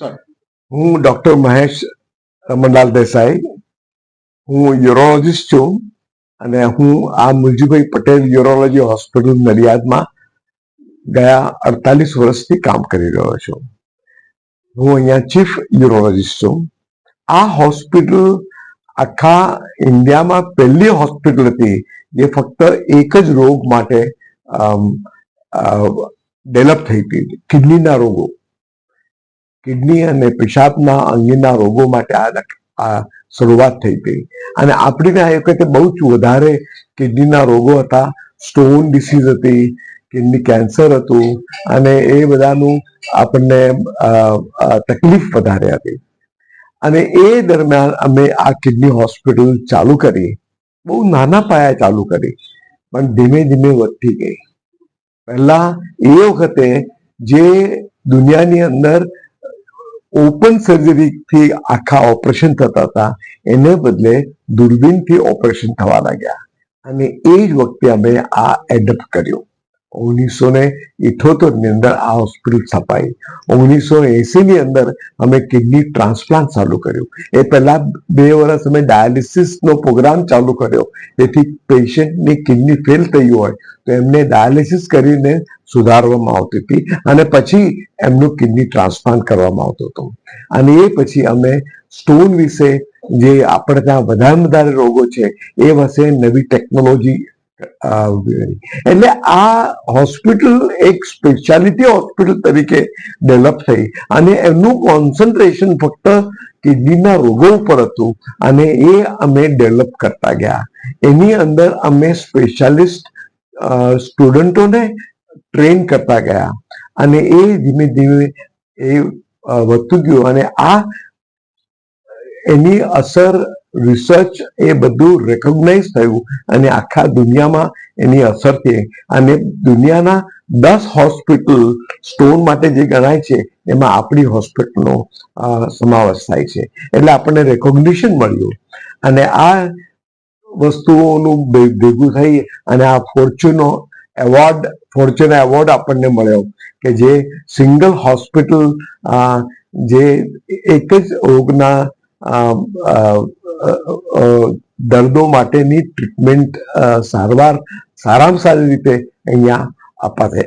હું ડોક્ટર મહેશ રમણલાલ દેસાઈ. હું યુરોલોજીસ્ટ છું અને હું આ મુલજીભાઈ પટેલ યુરોલોજી હોસ્પિટલ નડિયાદમાં ગયા અડતાલીસ વર્ષથી કામ કરી રહ્યો છું. હું અહીંયા ચીફ યુરોલોજીસ્ટ છું. આ હોસ્પિટલ આખા ઇન્ડિયામાં પહેલી હોસ્પિટલ હતી જે ફક્ત એક જ રોગ માટે ડેવલપ થઈ હતી. કિડનીના રોગો. કિડની અને પેશાબના અંગેના રોગો માટે આ શરૂઆત થઈ હતી અને આપણી આ વખતે બહુ જ વધારે કિડનીના રોગો હતા. સ્ટોન ડિસીઝ હતી, કિડની કેન્સર હતું, અને એ બધાનું આપણને તકલીફ વધારે હતી. અને એ દરમિયાન અમે આ કિડની હોસ્પિટલ ચાલુ કરી. બહુ નાના પાયા ચાલુ કરી, પણ ધીમે ધીમે વધતી ગઈ. પહેલા એ વખતે જે દુનિયાની અંદર ઓપન સર્જરીથી આખા ઓપરેશન થતા હતા. એને બદલે દૂરબીનથી ઓપરેશન થવા લાગ્યા. અને એ જ વખતે અમે આ એડપ્ટ કર્યું. ઓગણીસો ને ઇઠોતેરની અંદર આ હોસ્પિટલ સ્થપાઈ. ઓગણીસો એસી ની અંદર અમે કિડની ટ્રાન્સપ્લાન્ટ ચાલુ કર્યું. એ પહેલા બે વર્ષ અમે ડાયાલિસિસ નો પ્રોગ્રામ ચાલુ કર્યો. જેથી પેશન્ટની કિડની ફેલ થઈ હોય, તો એમને ડાયાલિસિસ કરીને સુધારવામાં આવતી હતી અને પછી એમનું કિડની ટ્રાન્સપ્લાન્ટ કરવામાં આવતું હતું. અને એ પછી અમે સ્ટોન વિશે જે આપણે ત્યાં વધારે વધારે રોગો છે, એ વિશે નવી ટેકનોલોજી એટલે આ હોસ્પિટલ એક સ્પેશિયાલિટી હોસ્પિટલ તરીકે ડેવલપ થઈ અને એમનું કોન્સન્ટ્રેશન ફક્ત કિડનીના રોગો ઉપર હતું અને એ અમે ડેવલપ કરતા ગયા. એની અંદર અમે સ્પેશિયાલિસ્ટ સ્ટુડન્ટોને ટ્રેન કરતા ગયા અને એ ધીમે ધીમે એ વધતું ગયું અને આ એની અસર રિસર્ચ એ બધું રેકોગ્નાઇઝ થયું અને આખા દુનિયામાં એની અસર થઈ. અને દુનિયાના દસ હોસ્પિટલ સ્ટોન માટે જે ગણાય છે, એમાં આપણી હોસ્પિટલનો સમાવેશ થાય છે. એટલે આપણને રેકોગ્નિશન મળ્યું. અને આ વસ્તુઓનું ભેગું થઈ અને આ ફોર્ચ્યુનો એવોર્ડ ફોર્ચ્યુન એવોર્ડ આપણને મળ્યો કે જે સિંગલ હોસ્પિટલ જે એક જ રોગના દર્દો માટેની ટ્રીટમેન્ટ સારવાર સારામાં સારી રીતે અહીંયા અપાશે